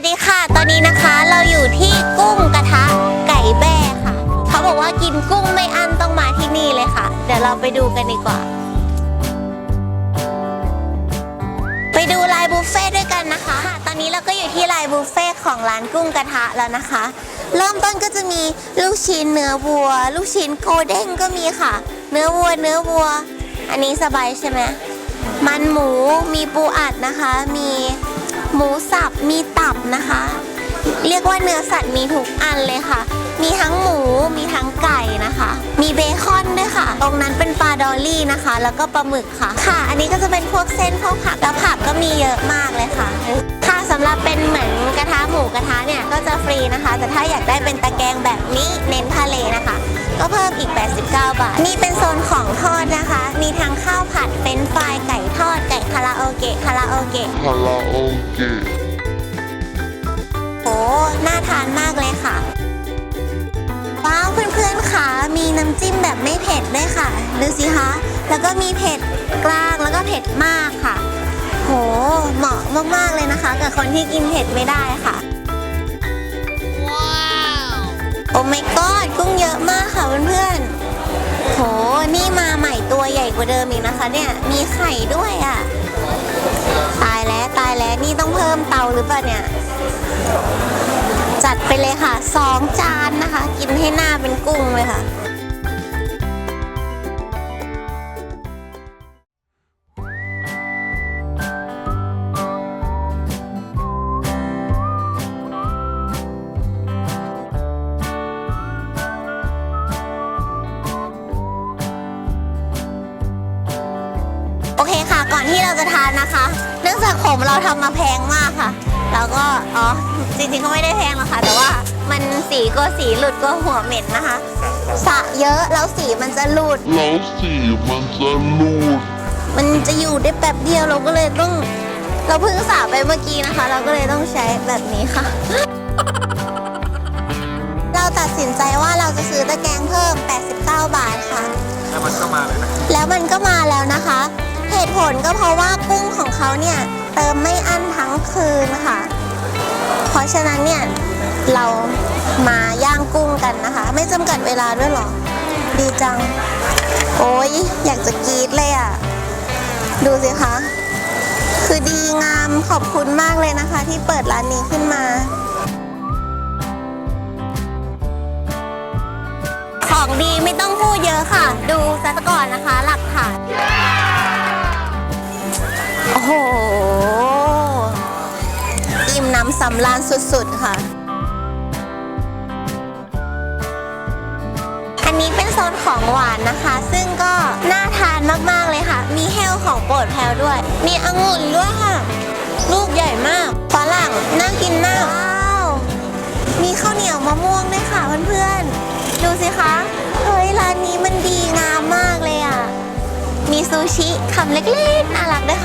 วัสดีค่ะ ตอนนี้นะคะเราอยู่ที่กุ้งกระทะไก่แบ้ค่ะ เขาบอกว่ากินกุ้งไม่อั้นต้องมาที่นี่เลยค่ะ เดี๋ยวเราไปดูกันดีกว่า ไปดูไลน์บุฟเฟ่ด้วยกันนะคะ ตอนนี้เราก็อยู่ที่ไลน์บุฟเฟ่ของร้านกุ้งกระทะแล้วนะคะ เริ่มต้นก็จะมีลูกชิ้นเนื้อวัว ลูกชิ้นโกเด้งก็มีค่ะ เนื้อวัวเนื้อวัว อันนี้สบายใช่ไหมมันหมูมีปูอัดนะคะ มี หมูสับมีตับนะคะ เรียกว่าเนื้อสัตว์มีทุกอันเลยค่ะ มีทั้งหมูมีทั้งไก่นะคะ มีเบคอนด้วยค่ะ ตรงนั้นเป็นปลาดอลลี่นะคะ แล้วก็ปลาหมึกค่ะ ค่ะ อันนี้ก็จะเป็นพวกเส้นพวกผักแล้วผักก็มีเยอะมากเลยค่ะ ค่ะสำหรับเป็นเหมือนกระทะหมูกระทะเนี่ยก็จะฟรีนะคะ แต่ถ้าอยากได้เป็นตะแกรงแบบนี้เน้นทะเลนะคะก็เพิ่มอีก 89 บาท นี่เป็นโซนของทอดนะคะ มีทั้งข้าวผัด เฟรนช์ฟราย ไก่ทอด ไก่คาราโอเกะ คาราโอเกะ คาราโอเกะโอ้น่าทานมากเลยค่ะ ว้าวเพื่อนๆค่ะ มีน้ำจิ้มแบบไม่เผ็ดด้วยค่ะ ดูสิคะ แล้วก็มีเผ็ดกลางแล้วก็เผ็ดมากค่ะ โห เหมาะมากๆเลยนะคะ กับคนที่กินเผ็ดไม่ได้ค่ะ ว้าวโอ้ my god กุ้งเยอะมากค่ะเพื่อนๆโห นี่มาใหม่ ตัวใหญ่กว่าเดิมอีกนะคะ เนี่ย มีไข่ด้วยอะ ตายแล้วตายแล้วนี่ต้องเพิ่มเตาหรือเปล่าเนี่ย จัดไปเลยค่ะสองจานนะคะ กินให้หน้าเป็นกุ้งเลยค่ะ ก่อนที่เราจะทานนะคะ เนื่องจากผมเราทำมาแพงมากค่ะ แล้วก็อ๋อจริงๆก็ไม่ได้แพงหรอกค่ะ แต่ว่ามันสีก็สีหลุดก็หัวเหม็นนะคะสระเยอะแล้วสีมันจะหลุดแล้วสีมันจะลูดมันจะอยู่ได้แป๊บเดียวเราก็เลยต้อง เราเพิ่งสระไปเมื่อกี้นะคะ เราก็เลยต้องใช้แบบนี้ค่ะ เราตัดสินใจว่าเราจะซื้อตะแกรงเพิ่ม 89 บาทค่ะ แล้วมันก็มาเลยนะแล้วมันก็มาแล้วนะคะ เหตุผลก็เพราะว่ากุ้งของเขาเนี่ยเติมไม่อั้นทั้งคืนค่ะ เพราะฉะนั้นเนี่ยเรามาย่างกุ้งกันนะคะ ไม่จำกัดเวลาด้วยหรอ ดีจัง โอ้ยอยากจะกรีดเลยอะ ดูสิคะ คือดีงามขอบคุณมากเลยนะคะ ที่เปิดร้านนี้ขึ้นมาของดีไม่ต้องพูดเยอะค่ะ ดูซะก่อนนะคะ หลักฐาน ห อิ่มน้ำสำราญสุดๆค่ะ อันนี้เป็นโซนของหวานนะคะ ซึ่งก็น่าทานมากๆเลยค่ะ มีเฮลของโปรดแพลวด้วย มีองุ่นด้วยค่ะ ลูกใหญ่มากฝรั่งน่ากินมากว้าวมีข้าวเหนียวมะม่วงด้วยค่ะเพื่อนๆ ดูสิคะ เฮ้ยร้านนี้มันดีงามมากเลยอะ มีซูชิคำเล็กๆน่ารักด้วย